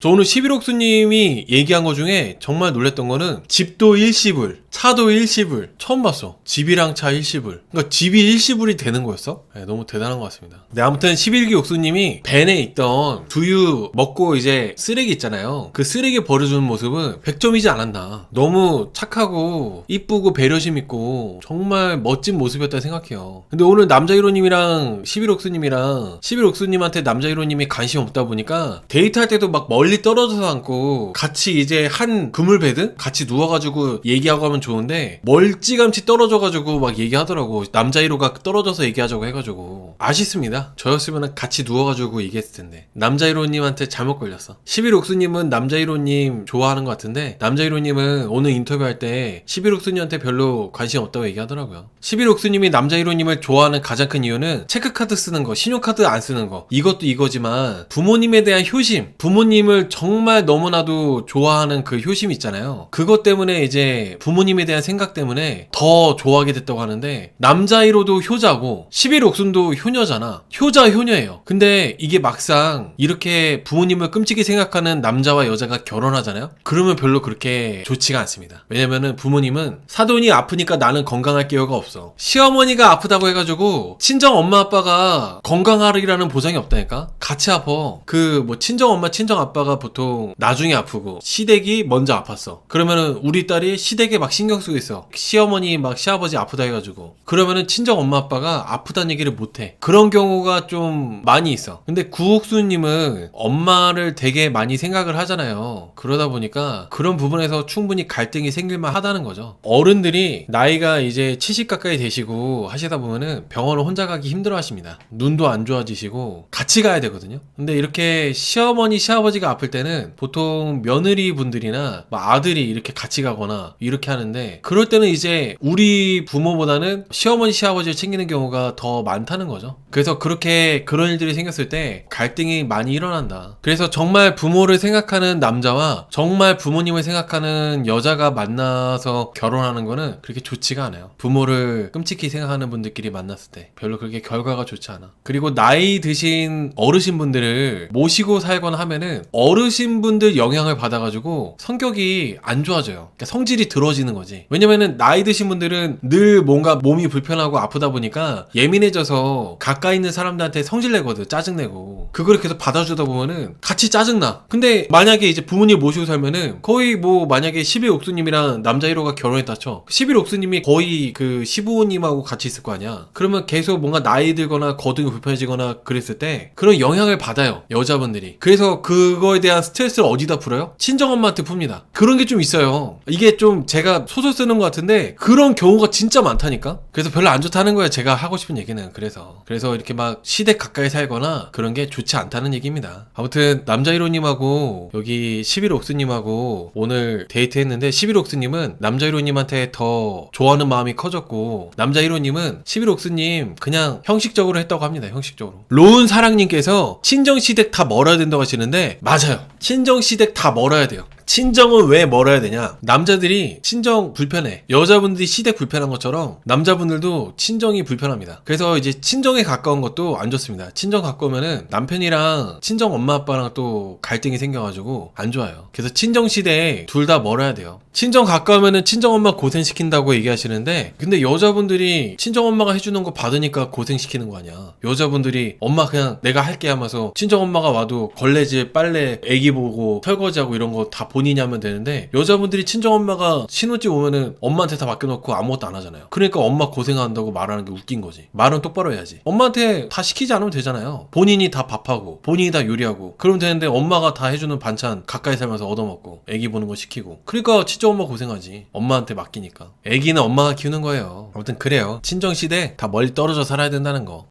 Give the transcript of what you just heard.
저 오늘 11옥수님이 얘기한 거 중에 정말 놀랬던 거는 집도 일시불, 차도 일시불. 처음 봤어. 집이랑 차 일시불. 그러니까 집이 일시불이 되는 거였어? 네, 너무 대단한 것 같습니다. 네, 아무튼 11기 옥수님이 벤에 있던 두유 먹고 이제 쓰레기 있잖아요. 그 쓰레기 버려주는 모습은 100점이지 않았나. 너무 착하고 이쁘고 배려심 있고 정말 멋진 모습이었다 생각해요. 근데 오늘 남자 1호님이랑 11옥수님이랑 11옥수님한테 남자 1호님이 관심 없다 보니까 데이트할 때도 막 멀리 떨어져서 앉고 같이 이제 한 그물 베드 같이 누워가지고 얘기하고 하면 좋은데 멀찌감치 떨어져가지고 막 얘기하더라고. 남자 1호가 떨어져서 얘기하자고 해가지고. 아쉽습니다. 저였으면 같이 누워가지고 얘기했을 텐데. 남자 1호님한테 잘못 걸렸어. 11옥수님은 남자 1호님 좋아하는 것 같은데 남자 1호님은 오늘 인터뷰할 때 11옥수님한테 별로 관심 없다고 얘기하더라고요. 11옥수님이 남자 1호님을 좋아하는 가장 큰 이유는 체크카드 쓰는 거 신용카드 안 쓰는 거. 이것도 이거지만 부모님에 대한 효심 부모님을 정말 너무나도 좋아하는 그 효심 있잖아요. 그것 때문에 이제 부모님에 대한 생각 때문에 더 좋아하게 됐다고 하는데 남자 1호도 효자고 11 옥순도 효녀잖아. 효자 효녀예요. 근데 이게 막상 이렇게 부모님을 끔찍이 생각하는 남자와 여자가 결혼하잖아요? 그러면 별로 그렇게 좋지가 않습니다. 왜냐면은 부모님은 사돈이 아프니까 나는 건강할 기회가 없어. 시어머니가 아프다고 해가지고 친정 엄마 아빠가 건강하리라는 보장이 없다니까 같이 아파. 그 뭐 친정 엄마 친정 아빠가 보통 나중에 아프고 시댁이 먼저 아팠어. 그러면은 우리 딸이 시댁에 막 신경 쓰고 있어. 시어머니 막 시아버지 아프다 해가지고. 그러면은 친정 엄마 아빠가 아프다는 얘기를 못해. 그런 경우가 좀 많이 있어. 근데 구옥수님은 엄마를 되게 많이 생각을 하잖아요. 그러다 보니까 그런 부분에서 충분히 갈등이 생길만 하다는 거죠. 어른들이 나이가 이제 70 가까이 되시고 하시다 보면은 병원을 혼자 가기 힘들어 하십니다. 눈도 안 좋아지시고 같이 가야 되거든요 근데 이렇게 시어머니 시아버지가 아플 때는 보통 며느리 분들이나 뭐 아들이 이렇게 같이 가거나 이렇게 하는데 그럴 때는 이제 우리 부모보다는 시어머니 시아버지를 챙기는 경우가 더 많다는 거죠. 그래서 그렇게 그런 일들이 생겼을 때 갈등이 많이 일어난다. 그래서 정말 부모를 생각하는 남자와 정말 부모님을 생각하는 여자가 만나서 결혼하는 거는 그렇게 좋지가 않아요. 부모를 끔찍히 생각하는 분들끼리 만났을 때 별로 그렇게 결과가 좋지 않아. 그리고 나이 드신 어르신 분들을 모시고 살거나 하면은 어르신분들 영향을 받아가지고 성격이 안 좋아져요. 그러니까 성질이 들어지는 거지. 왜냐면은 나이 드신 분들은 늘 뭔가 몸이 불편하고 아프다 보니까 예민해져서 가까이 있는 사람들한테 성질내거든 짜증내고. 그걸 계속 받아주다 보면은 같이 짜증나. 근데 만약에 이제 부모님 모시고 살면은 거의 뭐 만약에 11 옥수님이랑 남자 1호가 결혼했다 쳐. 11 옥수님이 거의 그 시부모님하고 같이 있을 거 아니야. 그러면 계속 뭔가 나이 들거나 거동이 불편해지거나 그랬을 때 그런 영향 을 받아요 여자분들이. 그래서 그거에 대한 스트레스를 어디다 풀어요? 친정엄마한테 풉니다. 그런 게 좀 있어요. 이게 좀 제가 소설 쓰는 것 같은데 그런 경우가 진짜 많다니까? 그래서 별로 안 좋다는 거예요 제가 하고 싶은 얘기는. 그래서. 그래서 이렇게 막 시댁 가까이 살거나 그런 게 좋지 않다는 얘기입니다. 아무튼 남자 1호님하고 여기 11옥수님하고 오늘 데이트했는데 11옥수님은 남자 1호님한테 더 좋아하는 마음이 커졌고 남자 1호님은 11옥수님 그냥 형식적으로 했다고 합니다 형식적으로. 로운 사랑님께서 친정 시댁 다 멀어야 된다고 하시는데 맞아요. 친정 시댁 다 멀어야 돼요 친정은 왜 멀어야 되냐? 남자들이 친정 불편해. 여자분들이 시댁 불편한 것처럼 남자분들도 친정이 불편합니다. 그래서 이제 친정에 가까운 것도 안 좋습니다. 친정 가까우면은 남편이랑 친정 엄마 아빠랑 또 갈등이 생겨가지고 안 좋아요. 그래서 친정 시대에 둘 다 멀어야 돼요. 친정 가까우면은 친정 엄마 고생시킨다고 얘기하시는데 근데 여자분들이 친정 엄마가 해주는 거 받으니까 고생시키는 거 아니야. 여자분들이 엄마 그냥 내가 할게 하면서 친정 엄마가 와도 걸레질, 빨래, 애기 보고 설거지하고 이런 거 다 본인이 하면 되는데 여자분들이 친정 엄마가 신혼집 오면은 엄마한테 다 맡겨놓고 아무것도 안 하잖아요. 그러니까 엄마 고생한다고 말하는 게 웃긴 거지. 말은 똑바로 해야지. 엄마한테 다 시키지 않으면 되잖아요. 본인이 다 밥하고 본인이 다 요리하고 그러면 되는데 엄마가 다 해주는 반찬 가까이 살면서 얻어먹고 애기 보는 거 시키고 그러니까 친정 엄마 고생하지. 엄마한테 맡기니까. 애기는 엄마가 키우는 거예요. 아무튼 그래요. 친정 시대 다 멀리 떨어져 살아야 된다는 거.